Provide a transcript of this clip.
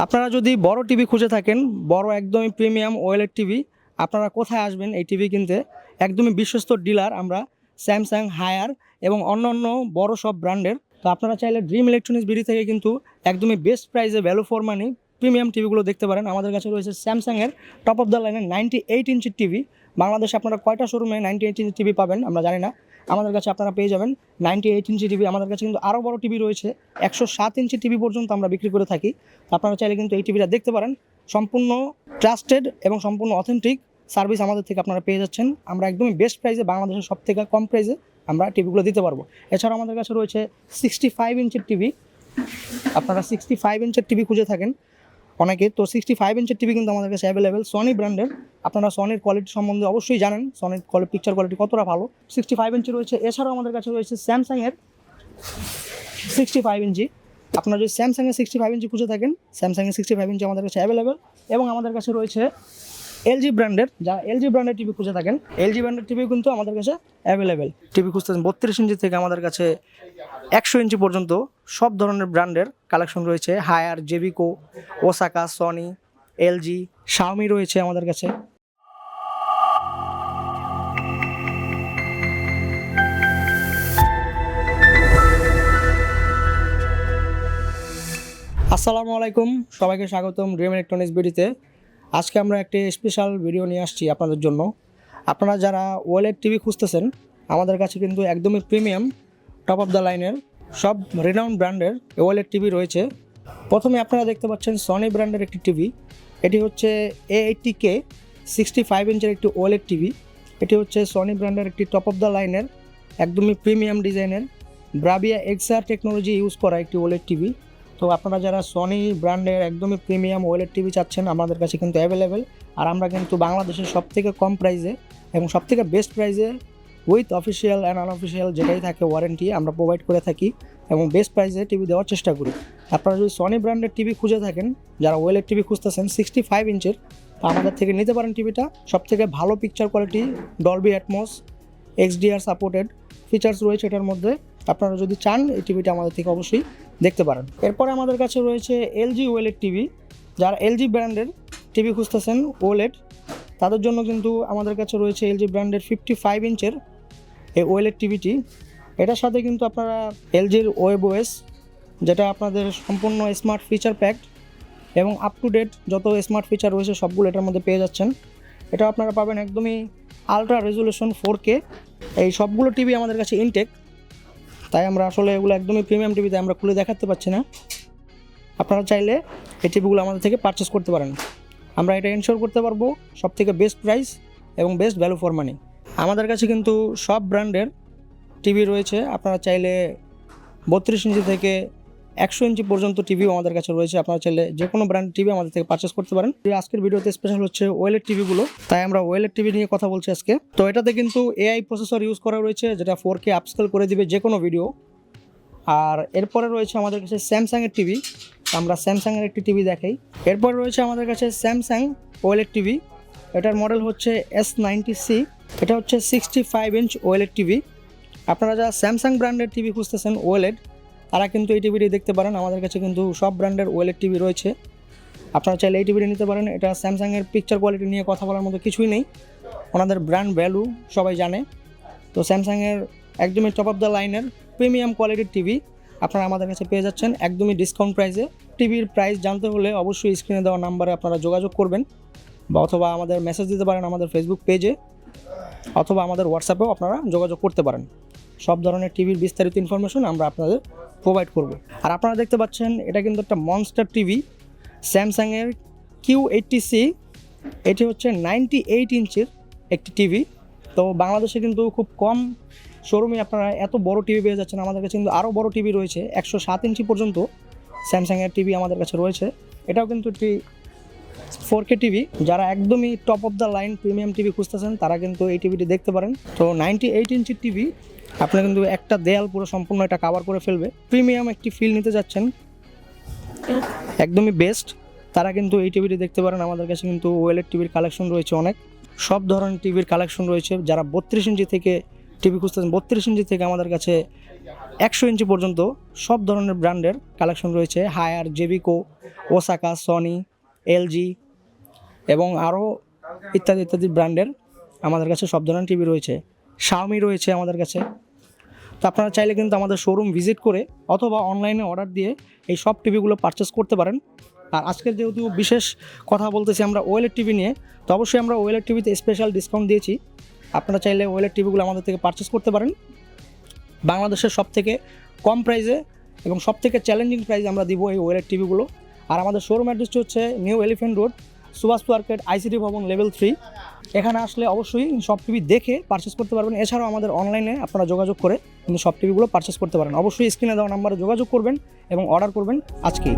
আপনারা যদি বড় টিভি খুঁজে থাকেন, বড় একদমই প্রিমিয়াম ওয়েলের টিভি আপনারা কোথায় আসবেন এই টিভি কিনতে? একদমই বিশ্বস্ত ডিলার আমরা স্যামসাং হায়ার এবং অন্য অন্য বড়ো সব ব্র্যান্ডের তো আপনারা চাইলে ড্রিম ইলেকট্রনিক্স বিডি থেকে কিন্তু একদমই বেস্ট প্রাইসে ভ্যালু ফর মানি প্রিমিয়াম টিভিগুলো দেখতে পারেন। আমাদের কাছে রয়েছে স্যামসাংয়ের টপ অফ দ্য লাইনের নাইনটি এইট ইঞ্চির টিভি বাংলাদেশে আপনারা কয়টা শোরুমে নাইনটি এইট ইঞ্চি টিভি পাবেন আমরা জানি না। আমাদের কাছে আপনারা পেয়ে যাবেন নাইনটি এইট ইঞ্চি টিভি আমাদের কাছে কিন্তু আরও বড় টিভি রয়েছে। একশো সাত ইঞ্চি টিভি পর্যন্ত আমরা বিক্রি করে থাকি। আপনারা চাইলে কিন্তু এই টিভিটা দেখতে পারেন। সম্পূর্ণ ট্রাস্টেড এবং সম্পূর্ণ অথেন্টিক সার্ভিস আমাদের থেকে আপনারা পেয়ে যাচ্ছেন। আমরা একদমই বেস্ট প্রাইসে বাংলাদেশের সব থেকে কম প্রাইসে আমরা টিভিগুলো দিতে পারব। এছাড়াও আমাদের কাছে রয়েছে সিক্সটি ফাইভ ইঞ্চের টিভি আপনারা সিক্সটি ফাইভ ইঞ্চের টিভি খুঁজে থাকেন। অনেকে। তো সিক্সটি ফাইভ ইঞ্চের টিভি কিন্তু আমাদের কাছে অ্যাভেলেবেল সনি ব্র্যান্ডের আপনারা সনির কোয়ালিটি সম্বন্ধে অবশ্যই জানেন সনির কোয়ালিটি পিকচার কোয়ালিটি কতটা ভালো। সিক্সটি ফাইভ ইঞ্চি রয়েছে, এছাড়াও আমাদের কাছে রয়েছে স্যামসাংয়ের সিক্সটি ফাইভ ইঞ্চি আপনারা যদি স্যামসাংয়ের সিক্সটি ফাইভ ইঞ্চি খুঁজে থাকেন স্যামসাংয়ের সিক্সটি ফাইভ ইঞ্চি আমাদের কাছে অ্যাভেলেবেল এবং আমাদের কাছে রয়েছে এলজি ব্র্যান্ডের, যারা এলজি ব্র্যান্ডের টিভি খুঁজে থাকেন, এলজি ব্র্যান্ডের টিভি কিন্তু আমাদের কাছে অ্যাভেলেবেল টিভি খুঁজতেছেন বত্রিশ ইঞ্চি থেকে আমাদের কাছে একশো ইঞ্চি পর্যন্ত সব ধরনের ব্র্যান্ডের কালেকশন রয়েছে। হায়ার, জেবিকো, ওসাকা, সনি, এলজি, শাওমি রয়েছে আমাদের কাছে। আসসালামু আলাইকুম, সবাইকে স্বাগতম ড্রিম ইলেকট্রনিক্স বিডিতে আজকে আমরা একটি স্পেশাল ভিডিও নিয়ে আসছি আপনাদের জন্য। আপনারা যারা ওয়েলের টিভি খুঁজতেছেন, আমাদের কাছে কিন্তু একদমই প্রিমিয়াম টপ অফ দ্য লাইনের সব রিনাউন্ড ব্র্যান্ডের ওয়েলের টিভি রয়েছে। প্রথমে আপনারা দেখতে পাচ্ছেন সনি ব্র্যান্ডের একটি টিভি এটি হচ্ছে A eighty K sixty five ইঞ্চের একটি ওয়েলের টিভি এটি হচ্ছে সনি ব্র্যান্ডের একটি টপ অফ দ্য লাইনের একদমই প্রিমিয়াম ডিজাইনের ব্রাবিয়া এক্সআর টেকনোলজি ইউজ করা একটি ওয়েলের টিভি তো আপনারা যারা সনি ব্র্যান্ডের একদমই প্রিমিয়াম ওয়েলের টিভি চাচ্ছেন, আমাদের কাছে কিন্তু অ্যাভেলেবেল আর আমরা কিন্তু বাংলাদেশের সব থেকে কম প্রাইসে এবং সব থেকে বেস্ট প্রাইসে উইথ অফিসিয়াল অ্যান্ড আনঅফিসিয়াল যেটাই থাকে ওয়ারেন্টি আমরা প্রোভাইড করে থাকি এবং বেস্ট প্রাইসে টিভি দেওয়ার চেষ্টা করি। আপনারা যদি সনি ব্র্যান্ডের টিভি খুঁজে থাকেন, যারা ওয়েলের টিভি খুঁজতেছেন সিক্সটি ফাইভ ইঞ্চের আমাদের থেকে নিতে পারেন টিভিটা সব থেকে ভালো picture quality Dolby Atmos XDR supported features রয়েছে এটার মধ্যে। আপনারা যদি চান, এই টিভিটা আমাদের থেকে অবশ্যই দেখতে পারেন। এরপরে আমাদের কাছে রয়েছে এলজি ওয়েলেট টিভি। যারা এলজি ব্র্যান্ডের টিভি খুঁজতেছেন ওলেট তাদের জন্য কিন্তু আমাদের কাছে রয়েছে এলজি ব্র্যান্ডের ফিফটি ফাইভ ইঞ্চের এই ওয়েলেট টিভিটি। এটার সাথে কিন্তু আপনারা এলজির ওয়েব ওএস, যেটা আপনাদের সম্পূর্ণ স্মার্ট ফিচার প্যাকড এবং আপ টু ডেট যত স্মার্ট ফিচার রয়েছে সবগুলো এটার মধ্যে পেয়ে যাচ্ছেন। এটা আপনারা পাবেন একদমই আলট্রা রেজুলেশন ফোর কে এই সবগুলো টিভি আমাদের কাছে ইনটেক তাই আমরা আসলে এগুলো একদমই প্রিমিয়াম টিভিতে আমরা খুলে দেখাতে পারছি না। আপনারা চাইলে এই টিভিগুলো আমাদের থেকে পারচেস করতে পারেন। আমরা এটা এনশোর করতে পারব সব থেকে বেস্ট প্রাইস এবং বেস্ট ভ্যালু ফর মানি আমাদের কাছে কিন্তু সব ব্র্যান্ডের টিভি রয়েছে। আপনারা চাইলে বত্রিশ ইঞ্চি থেকে একশো ইঞ্চি পর্যন্ত টিভিও আমাদের কাছে রয়েছে। আপনারা চাইলে যে কোনো ব্র্যান্ড টিভি আমাদের থেকে পারচেস করতে পারেন। আজকের ভিডিওতে স্পেশাল হচ্ছে ওয়েলের টিভিগুলো। তাই আমরা ওয়েলের টিভি নিয়ে কথা বলছি আজকে। তো এটাতে কিন্তু এআই প্রসেসর ইউজ করা রয়েছে, যেটা ফোর কে আপস্কেল করে দিবে যে কোনো ভিডিও আর এরপরে রয়েছে আমাদের কাছে স্যামসাংয়ের টিভি। আমরা স্যামসাংয়ের একটি টিভি দেখাই। এরপর রয়েছে আমাদের কাছে স্যামসাং ওয়েলের টিভি। এটার মডেল হচ্ছে এস নাইনটি সি এটা হচ্ছে সিক্সটি ফাইভ ইঞ্চ ওয়েলের টিভি। আপনারা যারা স্যামসাং ব্র্যান্ডের টিভি খুঁজতেছেন ওয়েলেড তারা কিন্তু এই টিভিটি দেখতে পারেন। আমাদের কাছে কিন্তু সব ব্র্যান্ডের ওয়েলের টিভি রয়েছে। আপনারা চাইলে এই টিভিটি নিতে পারেন। এটা স্যামসাংয়ের পিকচার কোয়ালিটি নিয়ে কথা বলার মতো কিছুই নেই। ওনাদের ব্র্যান্ড ভ্যালু সবাই জানে। তো স্যামসাংয়ের একদমই টপ অফ দ্য লাইনের প্রিমিয়াম কোয়ালিটির টিভি আপনারা আমাদের কাছে পেয়ে যাচ্ছেন। একদমই ডিসকাউন্ট প্রাইসে টিভির প্রাইস জানতে হলে অবশ্যই স্ক্রিনে দেওয়া নাম্বারে আপনারা যোগাযোগ করবেন। বা অথবা আমাদের মেসেজ দিতে পারেন আমাদের ফেসবুক পেজে অথবা আমাদের হোয়াটসঅ্যাপেও আপনারা যোগাযোগ করতে পারেন। সব ধরনের টিভির বিস্তারিত ইনফরমেশন আমরা আপনাদের প্রোভাইড করব। আর আপনারা দেখতে পাচ্ছেন, এটা কিন্তু একটা মনস্টার টিভি স্যামসাংয়ের কিউ এইটটি সি এটি হচ্ছে নাইনটি এইট ইঞ্চের একটি টিভি তো বাংলাদেশে কিন্তু খুব কম শোরুমে আপনারা এত বড় টিভি পেয়ে যাচ্ছেন। আমাদের কাছে কিন্তু আরও বড় টিভি রয়েছে, একশো সাত ইঞ্চি পর্যন্ত স্যামসাংয়ের টিভি আমাদের কাছে রয়েছে। এটাও কিন্তু একটি ফোর কে টিভি যারা একদমই top of the line premium TV খুঁজতেছেন, তারা কিন্তু এই টিভিটি দেখতে পারেন। তো নাইনটি এইট ইঞ্চির টিভি আপনি কিন্তু একটা দেয়াল পুরো সম্পূর্ণ এটা কাভার করে ফেলবে। প্রিমিয়াম একটি ফিল নিতে যাচ্ছেন। একদমই বেস্ট তারা কিন্তু এই টিভিটি দেখতে পারেন। আমাদের কাছে কিন্তু ওয়েলের টিভির কালেকশন রয়েছে অনেক। সব ধরনের টিভির কালেকশন রয়েছে। যারা বত্রিশ ইঞ্চি থেকে টিভি খুঁজতেছেন, বত্রিশ ইঞ্চি থেকে আমাদের কাছে একশো ইঞ্চি পর্যন্ত সব ধরনের ব্র্যান্ডের কালেকশন রয়েছে। হায়ার জেবিকো ওসাকা সনি এলজি এবং আরও ইত্যাদি ইত্যাদি ব্র্যান্ডের আমাদের কাছে সব ধরনের টিভি রয়েছে। শাওমি রয়েছে আমাদের কাছে। তো আপনারা চাইলে কিন্তু আমাদের শোরুম ভিজিট করে অথবা অনলাইনে অর্ডার দিয়ে এই সব টিভিগুলো পারচেস করতে পারেন। আর আজকের যেহেতু বিশেষ কথা বলতেছি আমরা ওয়েলের টিভি নিয়ে, তো অবশ্যই আমরা ওয়েলের টিভিতে স্পেশাল ডিসকাউন্ট দিয়েছি। আপনারা চাইলে ওয়েলের টিভিগুলো আমাদের থেকে পারচেস করতে পারেন। বাংলাদেশের সব থেকে কম প্রাইসে এবং সব থেকে চ্যালেঞ্জিং প্রাইসে আমরা দিব এই ওয়েলের টিভিগুলো আর আমাদের শোরুম অ্যাড্রেসটি হচ্ছে new elephant road Subhash market ICT Bhaban level three. এখানে আসলে অবশ্যই সব টিভি দেখে পারচেস করতে পারবেন। এছাড়াও আমাদের অনলাইনে আপনারা যোগাযোগ করে কিন্তু সব টিভিগুলো পারচেস করতে পারেন। অবশ্যই স্ক্রিনে দেওয়া নাম্বারে যোগাযোগ করবেন এবং অর্ডার করবেন আজকেই।